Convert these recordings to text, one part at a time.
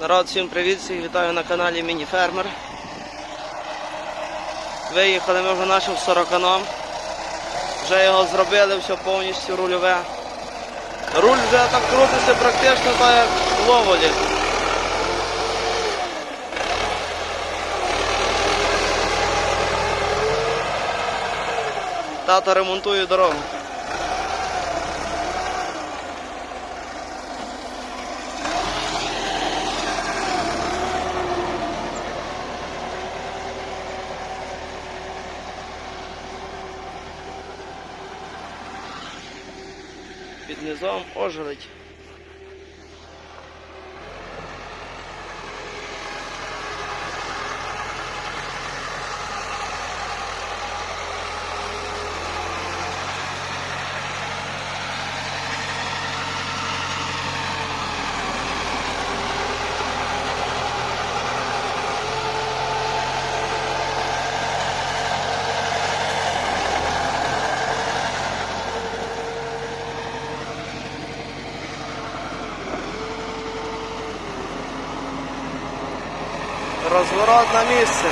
Народ, всім привіт, всіх вітаю на каналі Міні-Фермер. Виїхали ми вже нашим сороканом. Вже його зробили, все повністю рульове. Руль вже так крутиться практично так як в ловолі. Тато ремонтує дорогу. Під низом ожеледь. Розворот на місце.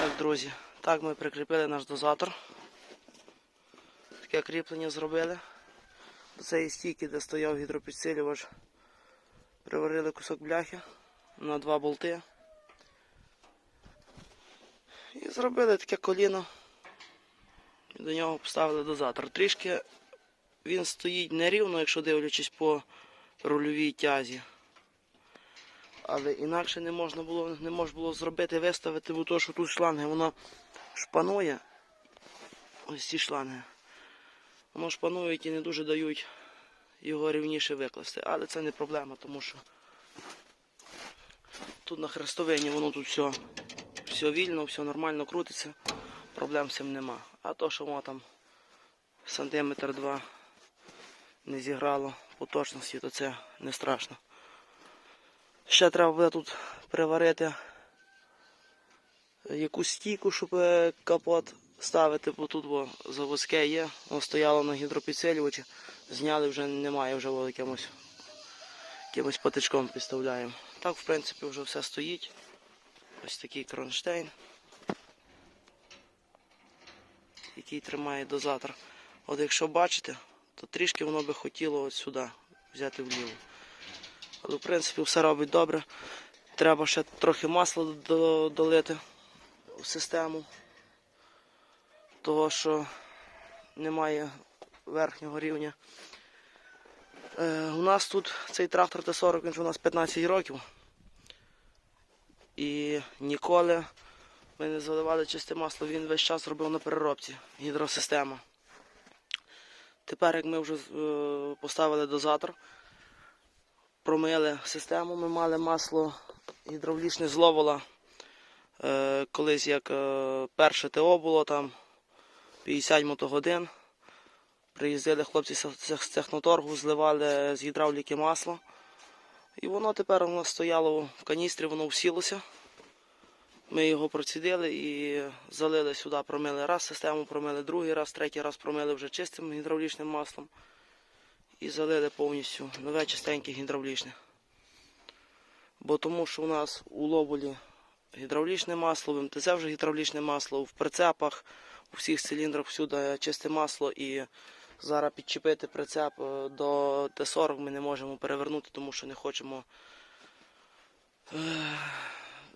Так, друзі, так ми прикріпили наш дозатор. Таке кріплення зробили. До цієї стійки, де стояв гідропідсилювач, приварили кусок бляхи на два болти. І зробили таке коліно. І до нього поставили дозатор. Трішки він стоїть нерівно, якщо дивлячись по рульовій тязі. Але інакше не можна було, не можна було зробити, виставити, бо то, що тут шланги, воно шпанує. Ось ці шланги. Воно шпанують і не дуже дають його рівніше викласти. Але це не проблема, тому що тут на хрестовині воно тут все, все вільно, все нормально крутиться, проблем з цим нема. А то, що воно там сантиметр два не зіграло по точності, то це не страшно. Ще треба буде тут приварити якусь стійку, щоб е, капот ставити, бо тут бо заводське є, воно стояло на гідропідсилювачі, зняли вже немає, вже о, якимось, якимось патичком підставляємо. Так, в принципі, вже все стоїть. Ось такий кронштейн, який тримає дозатор. От якщо бачите, то трішки воно би хотіло от сюди взяти вліво. Але в принципі все робить добре. Треба ще трохи масла долити в систему. Того, що немає верхнього рівня. Е, у нас тут цей трактор Т-40, він у нас 15 років. І ніколи ми не заливали чисте масло, він весь час робив на переробці гідросистема. Тепер, як ми вже е, поставили дозатор, промили систему. Ми мали масло гідравлічне з Ловола. Е, колись як е, перше ТО було там 50 мотогодин. Приїздили хлопці з техноторгу, зливали з гідравліки масло. І воно тепер нас стояло в каністрі, воно всілося. Ми його процідили і залили сюди, промили раз систему, промили другий раз, третій раз промили вже чистим гідравлічним маслом і залили повністю нове чистеньке гідравлічне. Бо тому що у нас у лоболі гідравлічне масло, в МТЗ вже гідравлічне масло, в прицепах, у всіх циліндрах всюди чисте масло і зараз підчепити прицеп е, до Т-40 ми не можемо перевернути, тому що не хочемо е,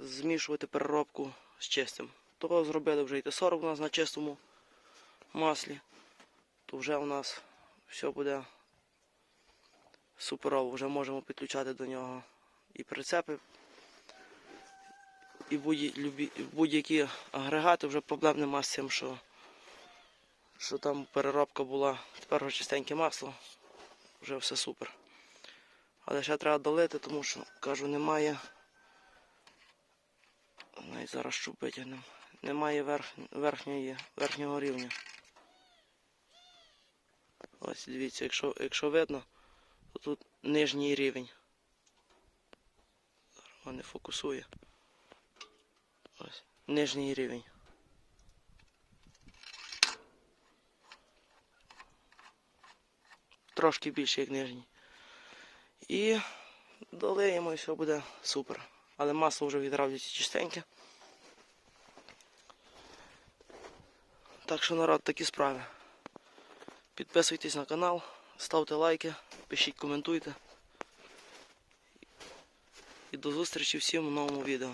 змішувати переробку з чистим. того зробили вже і Т-40 у нас на чистому маслі, то вже у нас все буде суперово. Вже можемо підключати до нього і прицепи, і будь-які агрегати, вже проблем нема з цим, що, що там переробка була. Тепер вже чистеньке масло, вже все супер. Але ще треба долити, тому що, кажу, немає. Навіть зараз щоб витягнемо. Немає верх, верхньої, верхнього рівня. Ось дивіться, якщо, якщо видно, тут нижній рівень. Зараз не фокусує. Ось, нижній рівень. Трошки більше, як нижній. І долиємо і все буде супер. Але масло вже відравлюється чистеньке. Так що народ такі справи. Підписуйтесь на канал, ставте лайки, пишіть, коментуйте. І до зустрічі всім у новому відео.